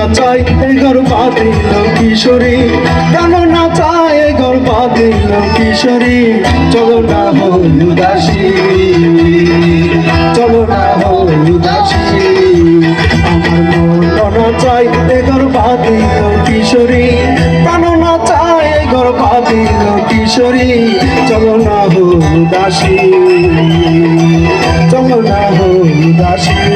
না চাই এই ঘর বাদিল কিশোরী। প্রাণ না চাই এই ঘর বাদিল কিশোরী। চলো না হই উদাসী চলো না হই উদাসী আমার মন না চাই এই ঘর বাদিল কিশোরী। প্রাণ না চাই এই ঘর বাদিল কিশোরী। চলো না হই উদাসী চলো না হই উদাসী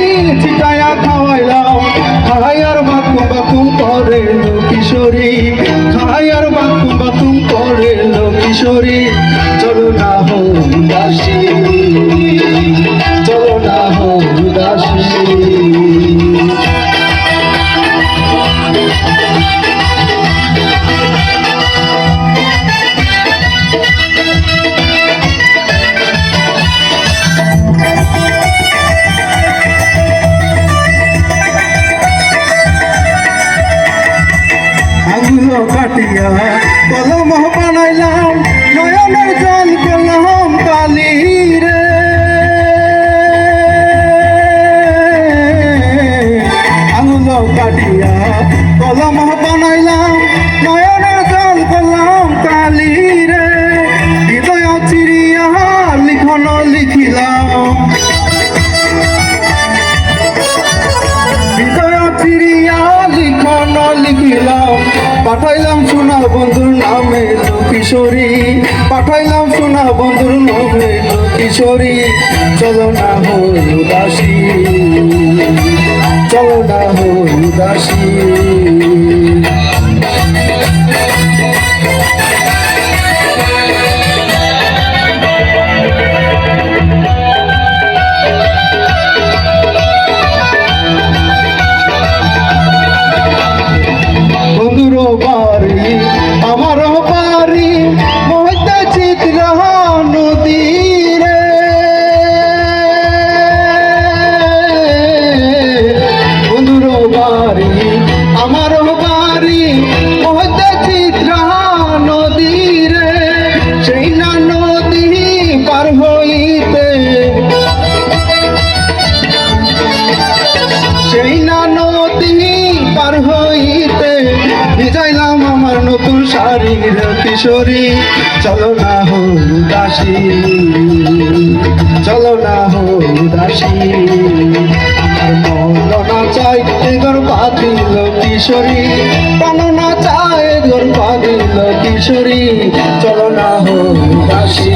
মুসুরি ছিটায়া খাওয়াইলাম। খাইয়ার বাতুম বাতুম করে লো কিশোরী। খাইয়ার বাতুম বাতুম করে লো কিশোরী। চলো না কাটিয়া কলম বানাইলাম নয়নের জল কলম কালি রে আগুলো কাটিয়া কলম বানাইলাম নয়নের জল কলম কালি রে হৃদয় চিড়িয়া লিখন লিখিলাম। হৃদয় চিড়িয়া লিখন লিখিলাম। পাঠাইলাম সোনা বন্ধুর নামে কিশোরী। পাঠাইলাম সোনা বন্ধুর নামে কিশোরী। চলো না হই উদাসী। চলো না হই উদাসী। দ্বার হইতে। সেই না নদী পার হইতে। বিজয়লাম আমার নতুন শারীর কিশোরী। চলো না হো দাসী চলো না হো দাসী না চাই পাতিল কিশোরী। না চায় তোর পাতিল কিশোরী। চলো না হো দাসী